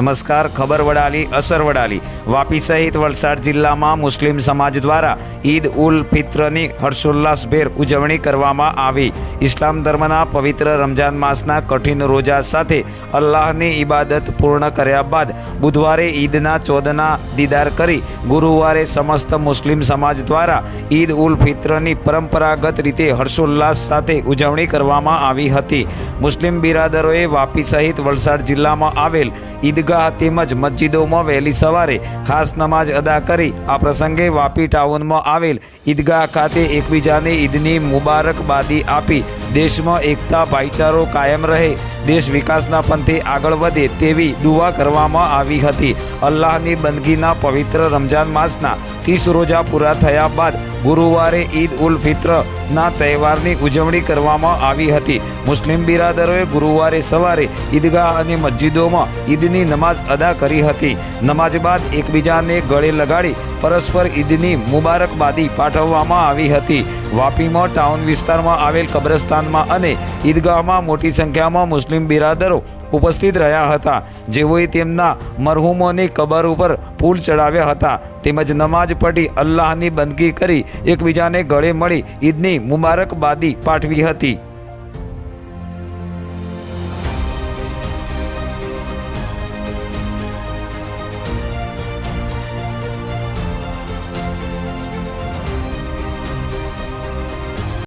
નમસ્કાર, ખબર વડાલી, અસર વડાલી. વાપી સહિત વલસાડ જિલ્લામાં મુસ્લિમ સમાજ દ્વારા ઈદ ઉલ ફિત્રની હર્ષોલ્લાસભેર ઉજવણી કરવામાં આવી. ઇસ્લામ ધર્મના પવિત્ર રમજાન માસના કઠિન રોજા સાથે અલ્લાહની ઇબાદત પૂર્ણ કર્યા બાદ બુધવારે ઈદના ચોદના દીદાર કરી ગુરુવારે સમસ્ત મુસ્લિમ સમાજ દ્વારા ઈદ ઉલ ફિત્રની પરંપરાગત રીતે હર્ષોલ્લાસ સાથે ઉજવણી કરવામાં આવી હતી. મુસ્લિમ બિરાદરોએ વાપી સહિત વલસાડ જિલ્લામાં આવેલ ઈદગાહ તેમજ મસ્જિદોમાં વહેલી સવારે ખાસ નમાજ અદા કરી આ પ્રસંગે વાપી ટાઉનમાં આવેલ ઈદગાહ ખાતે એકબીજાને ઈદની મુબારકબાદી આપી દેશમાં એકતા, ભાઈચારો કાયમ રહે, દેશ વિકાસના પંથે આગળ વધે તેવી દુઆ કરવામાં આવી હતી. અલ્લાહની બંદગીના પવિત્ર રમજાન માસના ત્રીસ રોજા પૂરા થયા બાદ ગુરુવારે ઈદ ઉલ ફિત્રના તહેવારની ઉજવણી કરવામાં આવી હતી. મુસ્લિમ બિરાદરોએ ગુરુવારે સવારે ઈદગાહ અને મસ્જિદોમાં ઈદની નમાઝ અદા કરી હતી. નમાઝ બાદ એકબીજાને ગળે લગાડી પરસ્પર ઈદની મુબારકબાદી પાઠવવામાં આવી હતી. વાપીમાં ટાઉન વિસ્તારમાં આવેલ કબ્રસ્તાનમાં અને ઈદગાહમાં મોટી સંખ્યામાં મુસ્લિમ બિરાદરો ઉપસ્થિત રહ્યા હતા. જેઓએ તેમના મરહુમોની કબર ઉપર ફૂલ ચડાવ્યા હતા. તેમજ નમાજ પઢી અલ્લાહની બંદગી કરી એકબીજાને ગળે મળી ઈદની મુબારકબાદી પાઠવી હતી.